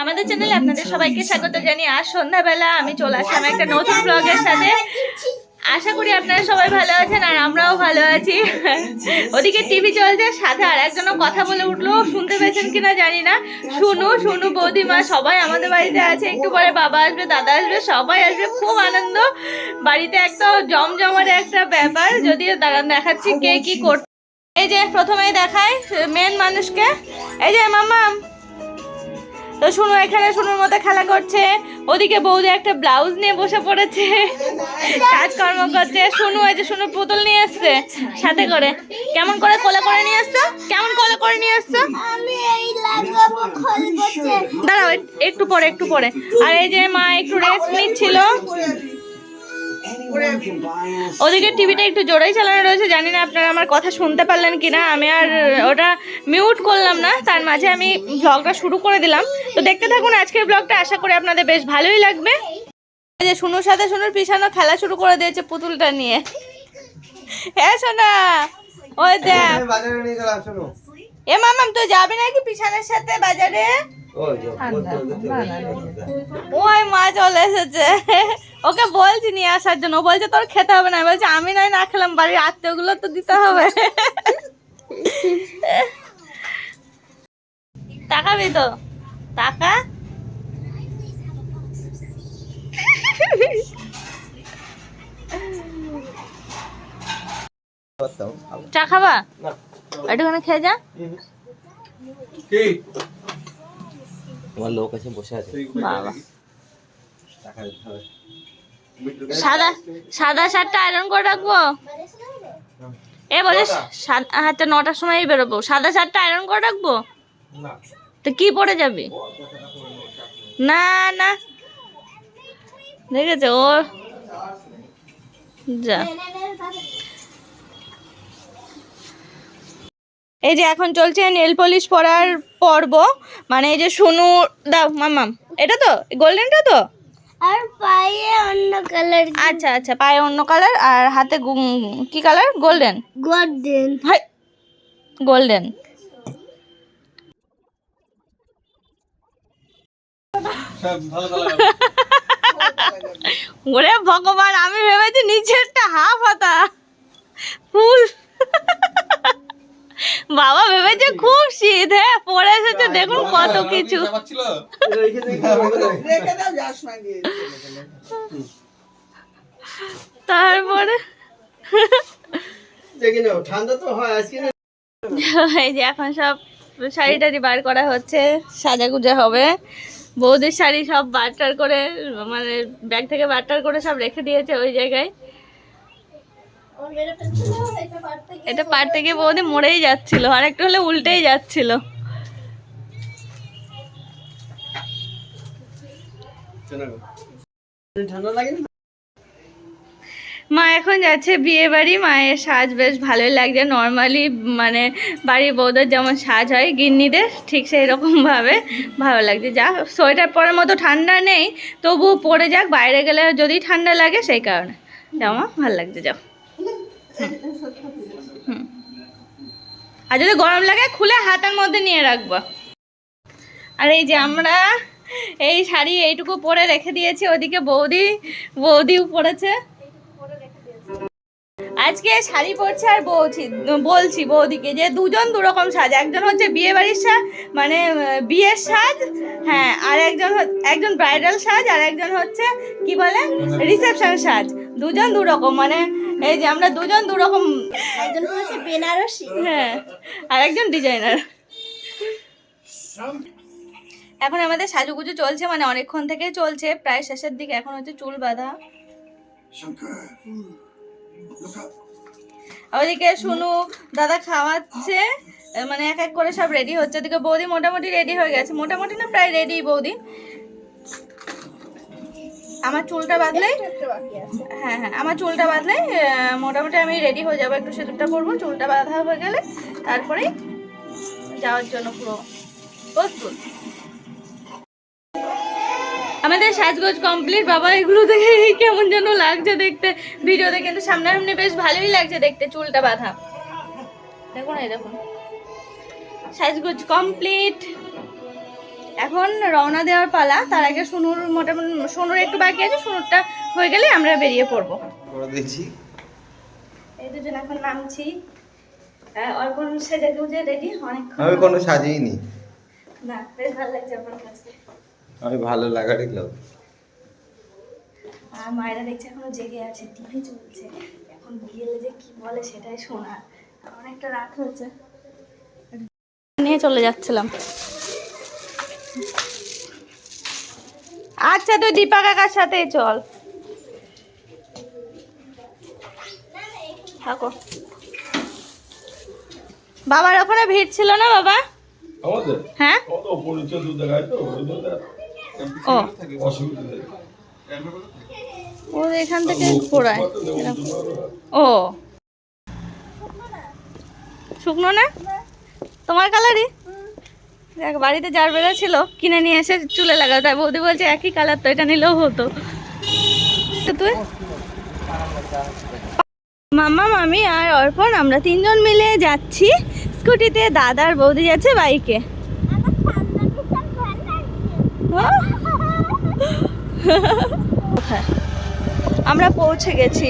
আমাদের চ্যানেলে আপনাদের সবাইকে স্বাগত জানিয়ে আজ সন্ধ্যাবেলা আমি চলে আসলাম একটা নতুন ব্লগের সাথে। আশা করি আপনারা সবাই ভালো আছেন আর আমরাও ভালো আছি। ওদিকে টিভি চলছে, সাথে আর একজনও কথা বলে উঠল। শুনতে পেয়েছেন কিনা জানি না। শুনু শুনু বৌদিমা, সবাই আমাদের বাড়িতে আছে। একটু পরে বাবা আসবে, দাদা আসবে, সবাই আসবে। খুব আনন্দ। বাড়িতে একটা জমজমার একটা ব্যাপার। যদিও দাঁড়ান, দেখাচ্ছি কে কি করছে এই যে প্রথমেই দেখায় মেন মানুষকে। এই যে মামাম তো শুনো এখানে শুনুর মতো খেলা করছে। ওদিকে বৌদি একটা ব্লাউজ নিয়ে বসে পড়েছে। কাজকর্ম করছে। শুনু এই যে শুনু পুতুল নিয়ে এসছে সাথে করে। কেমন করে কোলে করে নিয়ে আসছো কেমন কোলে করে নিয়ে আসছো আমি এই লাগাবো খোল করছে দাঁড়াও একটু পরে একটু পরে। আর এই যে মা একটু রেস্ট নিচ্ছিল। ওদিকে টিভিটা একটু জোরেই চালানো রয়েছে জানি না আপনারা আমার কথা শুনতে পারলেন কিনা আমি আর ওটা মিউট করলাম না তার মাঝে আমি ব্লগটা শুরু করে দিলাম তো দেখতে থাকুন আজকের ব্লগটা আশা করি আপনাদের বেশ ভালোই লাগবে যে শুনুর সাথে শুনুর পিছানো খেলা শুরু করে দিয়েছে পুতুলটা নিয়ে হ্যাঁ সোনা ওই দেখ এ মামাম তুই যাবি নাকি পিছানের সাথে বাজারে ওই মা চলে এসেছে ওকে বলছি নিয়ে আসার জন্য। ও বলছে তোর খেতে হবে না। বলছে আমি নয় না খেলাম। বাড়ির আত্মীয়গুলো তো দিতে হবে। তাকাবি তো। টাকা? চা খাবা? একটুখানি খেয়ে যা। তোমার লোক আছে বসে আছে। বাবা। টাকা দিতে হবে। সাদা সাদা শার্টটা আয়রন করে রাখব? এ বলে সাদ- আচ্ছা নটার সময়ই বেরোবো। সাদা শার্টটা আয়রন করে রাখব? তো কি পরে যাবি? না না। দেখেছে? ও যা। এই যে এখন চলছে নেল পলিশ পরার পর্ব। মানে এই যে শুনু দাও মামাম এটা তো? গোল্ডেনটা তো? আর পায়ে অন্য কালার আচ্ছা আচ্ছা পায়ে অন্য কালার আর হাতে গু- কি কালার গোল্ডেন গোল্ডেন হাই গোল্ডেন ওরে ভগবান আমি ভেবেছি নিচেরটা হাফ হাতা। ফুল। বাবা ভেবেছে খুব শীত হ্যাঁ পরে এসেছে দেখুন কত কিছু। তারপরে? ঠান্ডা তো হয় এই যে এখন সব শাড়ি টাড়ি বার করা হচ্ছে সাজা গুজা হবে। বৌদির শাড়ি সব বারটার করে মানে ব্যাগ থেকে বারটার করে সব রেখে দিয়েছে ওই জায়গায়। এটা পার থেকে বৌদি মরেই যাচ্ছিল, আর একটু হলে উল্টেই যাচ্ছিল। মা এখন যাচ্ছে বিয়ে বাড়ি, মায়ের সাজ বেশ ভালোই লাগছে। নর্মালি মানে বাড়ির বৌদের যেমন সাজ হয়, গিন্নিদের ঠিক সেই রকমভাবে ভালো লাগছে। যা সোয়েটার পরার মতো ঠান্ডা নেই, তবুও পরে যাক, বাইরে গেলে যদি ঠান্ডা লাগে সেই কারণে। যাও মা, ভালো লাগছে, যাও। আর যদি গরম লাগে খুলে হাতের মধ্যে নিয়ে রাখব। আর এই যে আমরা এই শাড়ি এইটুকু পরে রেখে দিয়েছি ওদিকে বৌদি বৌদিও পরেছে। আজকে শাড়ি পরছে আর বলছি বলছি বৌদিকে যে দুজন দুরকম সাজ একজন হচ্ছে বিয়ে বাড়ির সাজ মানে বিয়ের সাজ হ্যাঁ আর একজন একজন ব্রাইডাল সাজ আর একজন হচ্ছে কি বলে? রিসেপশন সাজ। দুজন দুরকম মানে এই যে আমরা দুজন দুরকম। একজন হচ্ছে বেনারসি। হ্যাঁ। আর একজন ডিজাইনার। এখন আমাদের সাজুগুজু চলছে মানে অনেকক্ষণ থেকে চলছে। প্রায় শেষের দিকে এখন হচ্ছে চুল বাঁধা। ওদিকে শুনু দাদা খাওয়াচ্ছে মানে এক এক করে সব রেডি হচ্ছে। ওদিকে বৌদি মোটামুটি রেডি হয়ে গেছে। মোটামুটি না প্রায় রেডি বৌদি। আমার চুলটা বাঁধলে হ্যাঁ হ্যাঁ আমার চুলটা বাঁধলে মোটামুটি আমি রেডি হয়ে যাব একটু সেতুরটা করব চুলটা বাঁধা হয়ে গেলে তারপরেই যাওয়ার জন্য পুরো প্রস্তুত। আমাদের সাজগোজ কমপ্লিট বাবা এগুলো দেখে কেমন যেন লাগছে দেখতে। ভিডিওতে কিন্তু সামনাসামনি বেশ ভালোই লাগছে দেখতে চুলটা বাঁধা। দেখুন এই দেখুন। সাজগোজ কমপ্লিট এখন রওনা দেওয়ার পালা। তার আগে সোনুর মোটামুটি সোনুর একটু বাকি আছে সোনুরটা হয়ে গেলে আমরা বেরিয়ে পড়ব। এই দুজন এখন নামছি। আহ, অর্পণ সেজে গুজে রেডি? অনেক আমি কোনো সাজিয়েনি না বেশ ভালো লাগছে আপনার কাছে। আমি ভালো লাগারই লোক। আর মায়েরা দেখছে এখনও জেগে আছে টিভি চলছে। এখন বিয়েলে যে কি বলে সেটাই শোনা। অনেকটা রাত হয়েছে। নিয়ে চলে যাচ্ছিলাম। আচ্ছা তুই দীপা কাকার সাথেই চল। থাকো। বাবার ওখানে ভিড় ছিল না বাবা? হ্যাঁ? ও এখান থেকে ও শুকনো না? তোমার কালারই? দেখ, বাড়িতে যার বেড়া ছিল, কিনে নিয়ে এসে চুলে লাগাও তাই বৌদি বলছে, একই কালার তো, এটা নিলেও হতো। তুই? মামা মামি আর অর্পণ, আমরা তিনজন মিলে যাচ্ছি। স্কুটিতে দাদার বৌদি যাচ্ছে বাইকে। আমরা পৌঁছে গেছি।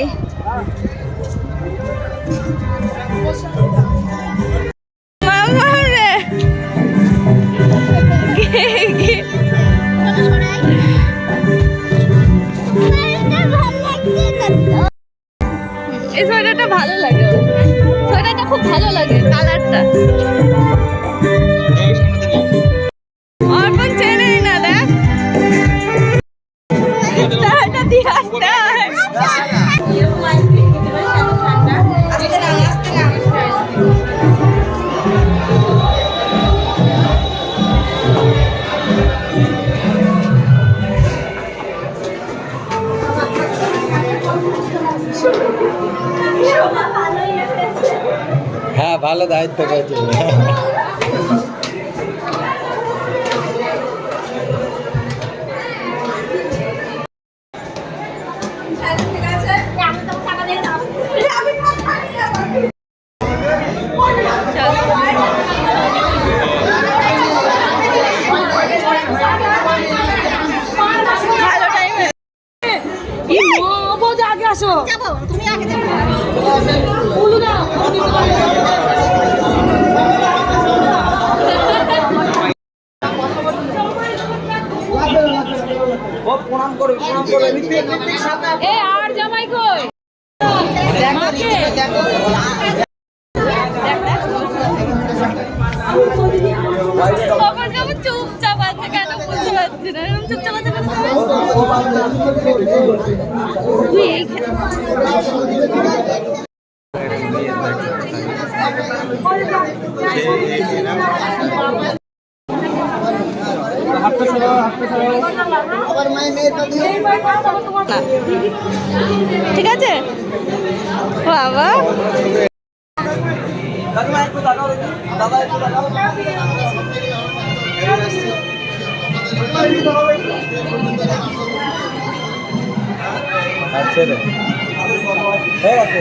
ঠিক আছে? বাবা। আচ্ছা রে হ্যাঁ আছে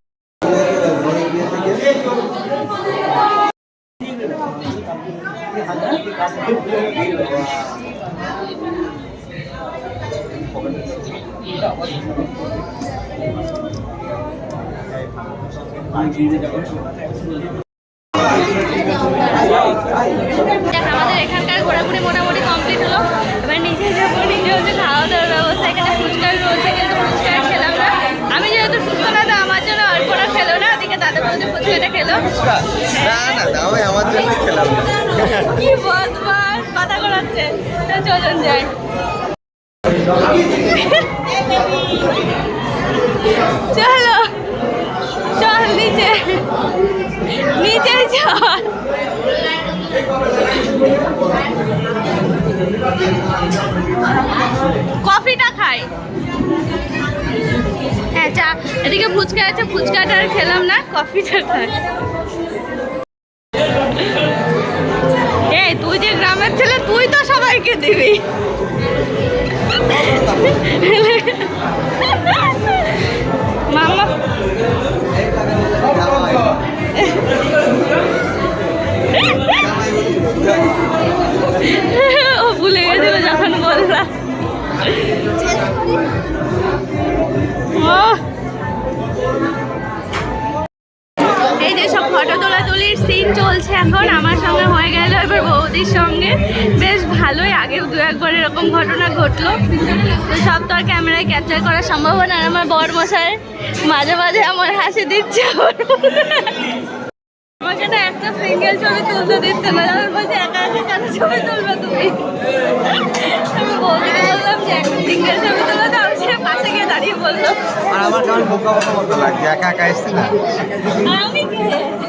আমাদের এখানকার ঘোরাঘুরি মোটামুটি কমপ্লিট হলো। এবার নিজে যাব, নিজে হচ্ছে খাওয়া দাওয়ার ব্যবস্থা, এখানে ফুচকা রয়েছে, কিন্তু ফুচকা খেলাম না। আমি যেহেতু সুস্থ না তো আমার জন্য অল্পনা খেলো না ওদিকে দাদা দাদা বৌদি ফুচকাটা খেলো? না না না আমি আমার জন্য খেলাম। কি বদমাস কথা করাচ্ছে তো চলুন যাই। চলো চল নিচে। নিচে চল। কফিটা খাই। হ্যাঁ চা। এদিকে ফুচকা আছে, ফুচকাটা আর খেলাম না, কফিটা এই, তুই যে গ্রামের ছেলে, তুই তো সবাইকে দিবি। এখন আমার সঙ্গে হয়ে গেল এবার বৌদির সঙ্গে। বেশ ভালোই আগেও দু একবার এরকম ঘটনা ঘটলো। তো সব তো আর ক্যামেরায় ক্যাপচার করা সম্ভব হয় না। আর আমার বর মশাই মাঝে মাঝে আমার হাসি দিচ্ছে আমাকে না একটা সিঙ্গেল ছবি তুলতে দিচ্ছে না। আমি বলছি একা একা কেন ছবি তুলবে তুমি? আমি বৌদিকে বললাম যে একটা সিঙ্গেল ছবি তুলে দাও সে পাশে গিয়ে দাঁড়িয়ে বলল। আর আমার কেমন বোকা বোকা মতো লাগছে? একা একা এসছে না? আমি কে? ও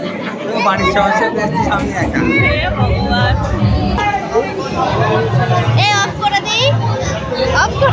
বাড়ির এসছিস আমি একা এই অফ করে দিই অফ কর।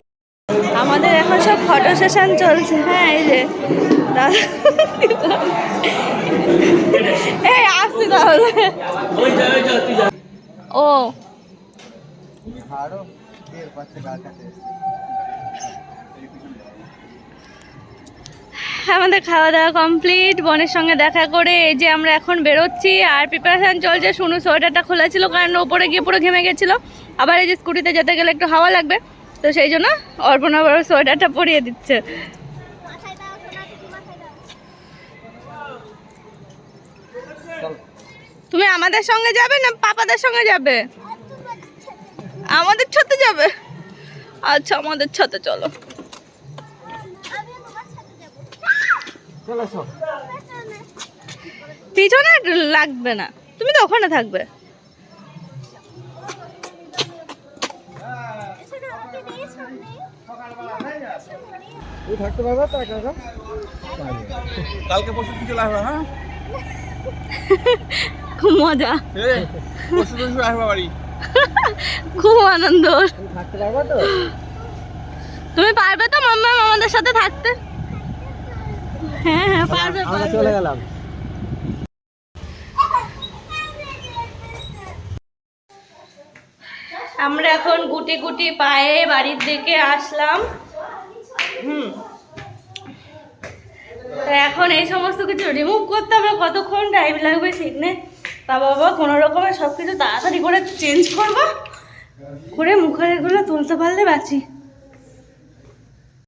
আমাদের এখন সব ফটো সেশন চলছে। হ্যাঁ এই যে। এই আসছি তাহলে। ও। কাছে আমাদের খাওয়া দাওয়া কমপ্লিট বোনের সঙ্গে দেখা করে এই যে আমরা এখন বেরোচ্ছি আর প্রিপারেশান চলছে। শুনু সোয়েটারটা খোলা ছিল কারণ ওপরে গিয়ে পুরো ঘেমে গেছিল। আবার এই যে স্কুটিতে যেতে গেলে একটু হাওয়া লাগবে। তো সেই জন্য অর্পণা বড় সোয়েটারটা পরিয়ে দিচ্ছে। তুমি আমাদের সঙ্গে যাবে না পাপাদের সঙ্গে যাবে? আমাদের ছাতে যাবে? আচ্ছা আমাদের ছাতে চলো। পিছনে লাগবে না। তুমি তো ওখানে থাকবে। তুই থাকতে পারবে তো একা একা কালকে পরশু চলে আসবে হ্যাঁ? খুব মজা। পরশু দিন আসবে বাড়ি। খুব আনন্দ। তুমি থাকতে পারবে তো? তুমি পারবে তো মাম্মা আমাদের সাথে থাকতে? হ্যাঁ হ্যাঁ পারবে পারবে। চলে গেলাম। আমরা এখন গুটি গুটি পায়ে বাড়ির দিকে আসলাম। হুম। এখন এই সমস্ত কিছু রিমুভ করতে হবে কতক্ষণ টাইম লাগবে ঠিক নেই? তা বাবা, কোনো রকমে সব কিছু তাড়াতাড়ি করে চেঞ্জ করব। করে মুখের এগুলো তুলতে পারলে বাঁচি।